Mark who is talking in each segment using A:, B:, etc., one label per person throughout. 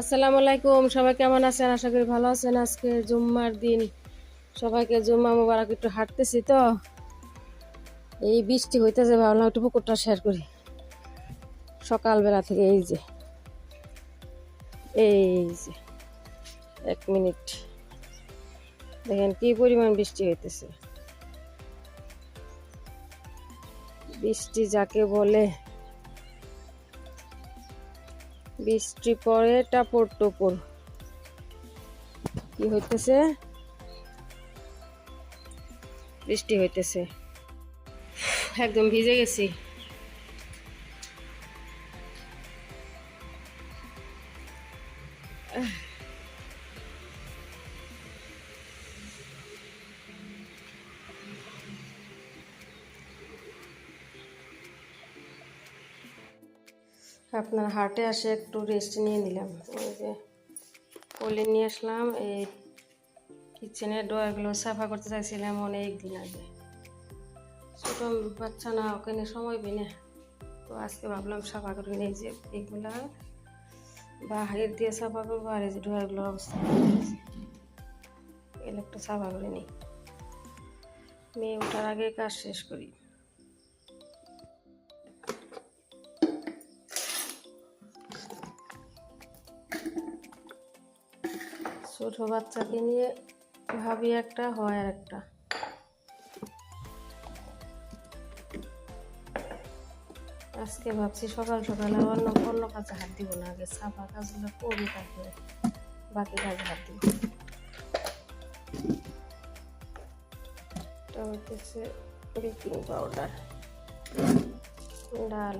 A: আসসালামু আলাইকুম, সবাই কেমন আছেন? আশা করি ভালো আছেন। আজকে জুম্মার দিন। সবাইকে জুম্মা মোবারক একটু হাঁটতেছি তো। এই বৃষ্টি হইতেছে, ভাবলাম একটু পুকুরটা শেয়ার করি। সকালবেলা থেকে এই যে এই যে, এক মিনিট। দেখেন কি পরিমাণ বৃষ্টি হইতেছে। বৃষ্টি যাকে বলে বৃষ্টি পরে টাপর টোপর। কি হইতেছে? বৃষ্টি হইতেছে। একদম ভিজে গেছি। আপনার হাটে আসে একটু রেস্ট নিয়ে নিলাম। ওই যে কোলে নিয়ে আসলাম, এই কিচেনের ডোয়ারগুলো সাফা করতে চাইছিলাম অনেক দিন আগে। ছোট বাচ্চা না ওখানে সময় পাই না তো আজকে ভাবলাম সাফা করে নিই যে এগুলা বাহির দিয়ে সাফা করব, আর এই যে ডোয়ারগুলোর অবস্থা এগুলো একটু সাফা করে নিই। মেয়ে ওঠার আগে কাজ শেষ করি। ছোট বাচ্চাকে নিয়ে ভাবি একটা, হয় আর একটা। আজকে ভাবছি সকাল সকাল আর অন্য কাজে হাত দিব না, আগে সাফা কাজগুলো করি তারপরে বাকি কাজে হাত দিব। হচ্ছে বেকিং পাউডার, ডাল।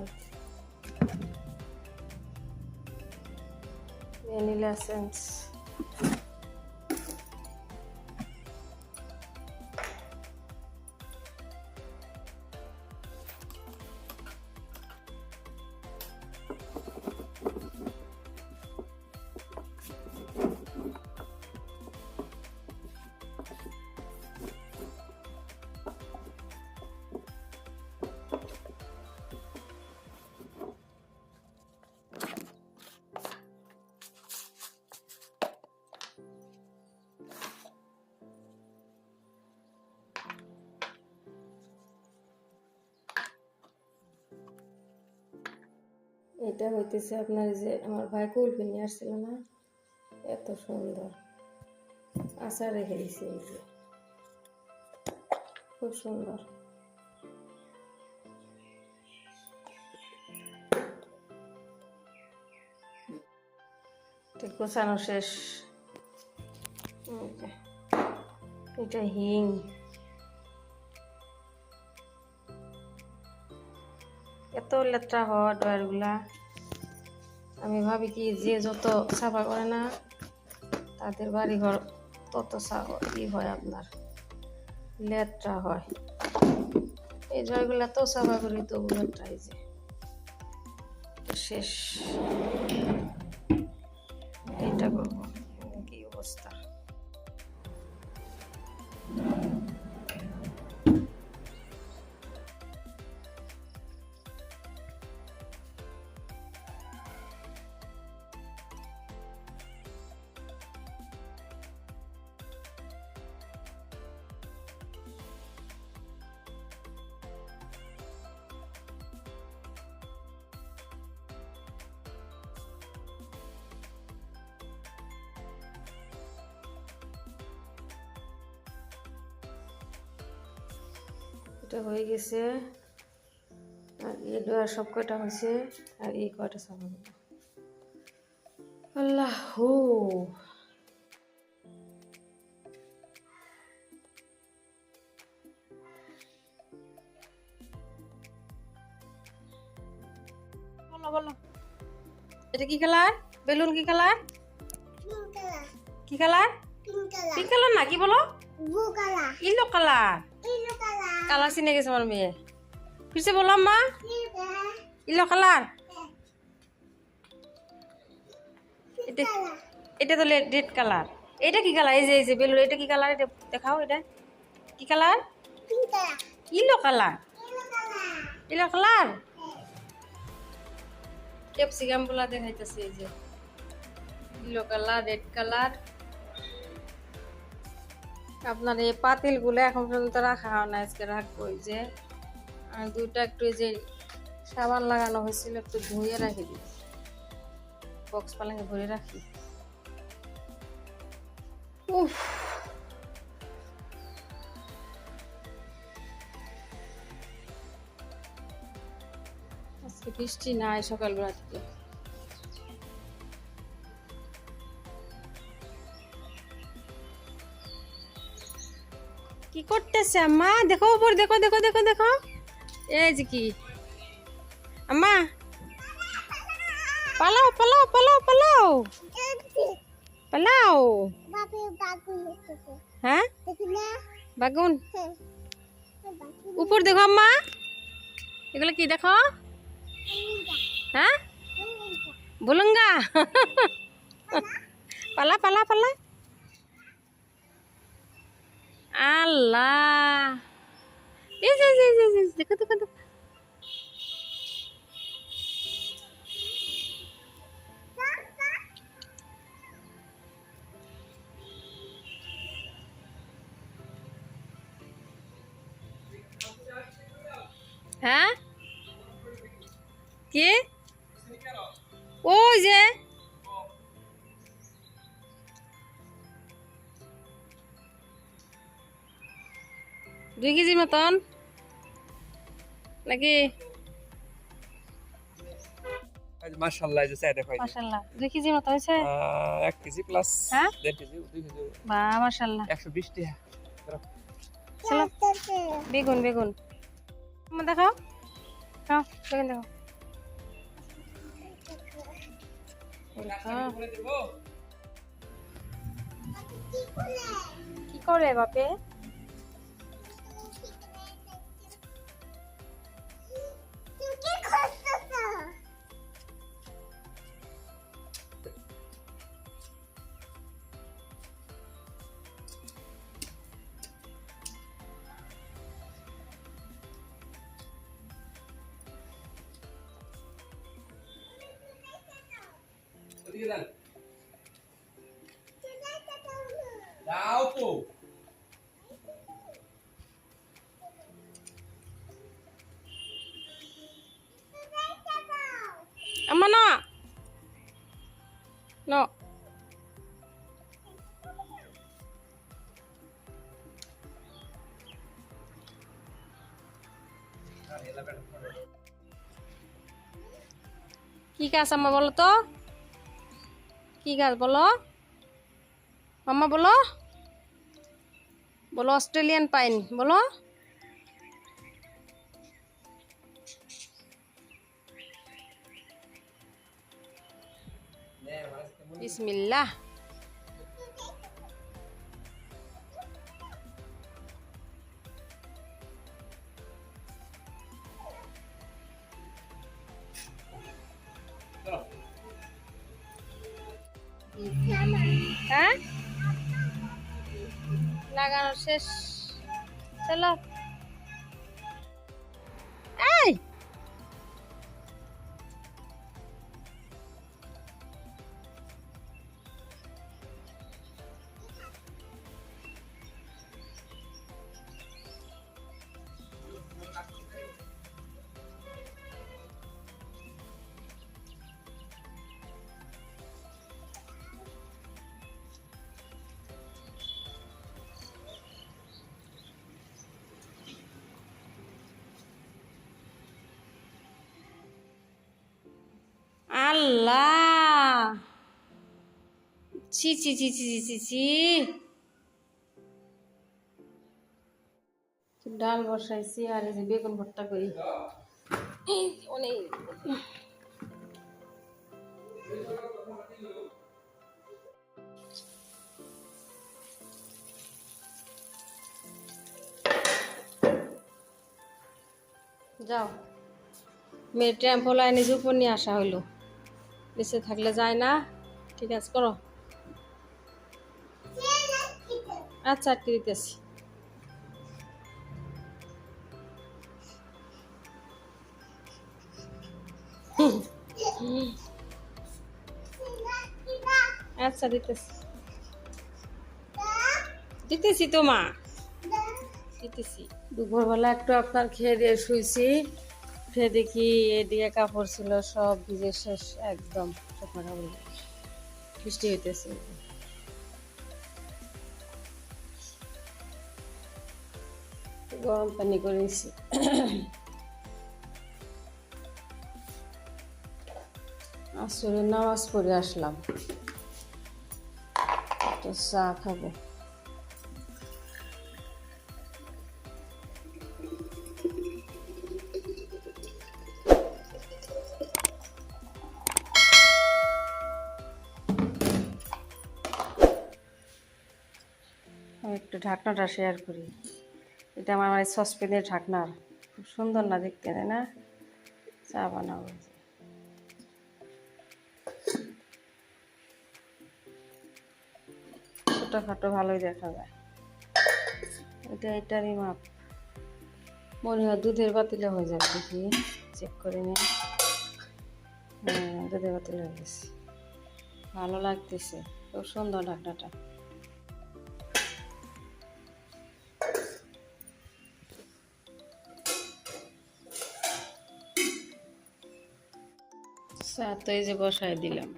A: Vanilla essence. এটা হইতেছে আপনার যে আমার ভাই কুলপি নিয়ে আসছিল না? এত সুন্দর। আচার রেখে দিছে এই যে। খুব সুন্দর। গোছানো শেষ। এটা হিং। এত লেতরা হয় ড্রয়ারগুলা আমি ভাবি কি যে যত সাফা করে না, তাদের বাড়ি ঘর তত ই হয় আপনার লেট্রা হয়। এই জয়গুলা তো সাফা করি তবু লেট্রাই যে শেষ। এটা হয়ে গেছে? আর এই ডোয়ার সব কয়টা হয়েছে? আর এই কয়টা সাফা করব আল্লাহ। হো বলো বলো। এটা কি কালার? বেলুন কি কালার? কি কালার? Pink colour. না কি বলো? Elo colour. কালার চিনে গেছে আমার মেয়ে। ফিরছে বললাম, মা, ইলো কালার? এটা এটা তো রেড কালার। এটা কি কালার? এই যে এই যে, বেলুন, এটা কি কালার? এটা দেখাও, এটা। কি colour? Yellow colour. Yellow colour? ক্যাপসিকামগুলা দেখাইতেছে এই যে। Yellow colour red colour. আপনার এই পাতিলগুলো এখন পর্যন্ত রাখা হয় না, আজকে রাখব এই যে। দুইটা একটু এই যে সাবান লাগানো হয়েছিল, একটু ধুয়ে রাখি। দিই বক্স পালাঙ্গে ভরে রাখি। উফ। বৃষ্টি নাই সকালবেলা থেকে। করতেছে আম্মা? দেখো উপর, দেখো দেখো দেখো দেখো। এই যে কি? আম্মা? পালাও পালাও পালাও পালাও। পালাও। হ্যাঁ? বাগুন। উপর দেখো আম্মা। এগুলো কি দেখো? হ্যাঁ? বুলুঙ্গা পালা পালা পালা। আল্লাহ এই যে এই যে, এই যে, এই যে, দেখো দেখো দেখো হ্যাঁ কি ওই যে দুই কেজি মতন। নাকি?
B: মাশাল্লাহ এই যে চাই দেখো এই যে।
A: কেজি মতো
B: প্লাস
A: হ্যাঁ? বা
B: টাকা
A: চলো। বেগুন বেগুন। আমার দেখাও খাও বেগুন দেখো। কি করে বাপে?
B: দাও তো
A: Amma no. No. কি গাছ আম্মা বলো তো কি গাছ বলো? মাম্মা বলো? বলো অস্ট্রেলিয়ান পাইন বলো। বিসমিল্লাহ। হ্যাঁ লাগানো শেষ চলো ছি ছি ছি ছি ডাল বসাইছি আর এই যে বেগুন ভর্তা করি। যাও। মেয়ের টেম্পো লাইনে যে উপর নিয়ে আসা হইল। নিচে থাকলে যায় না। ঠিক আছে, করো। আচ্ছা আটকে দিতেছি আচ্ছা দিতেছি। দিতেছি তো, মা। দিতেছি। দুপুরবেলা একটু আপনার খেয়ে দিয়ে শুয়েছি খেয়ে দেখি এদিকে কাপড় ছিল সব ভিজে শেষ, একদম বৃষ্টি হইতেছে। গরম পানি করেছি আসলে নামাজ পড়ে আসলাম। তো চা খাব। একটু ঢাকনাটা শেয়ার করি। এটা আমার মানে সসপ্যানের ঢাকনার খুব সুন্দর না দেখতে, তাই না? চা বানাবো ছোটোখাটো ভালোই দেখা যায়। এটা এটারই মাপ। মনে হয় দুধের পাতিলে হয়ে যাবে দেখি। চেক করে নিয়ে হ্যাঁ দুধের পাতিলে হয়ে গেছে। ভালো লাগতেছে। খুব সুন্দর ঢাকনাটা। তো এই যে বসায় দিলাম।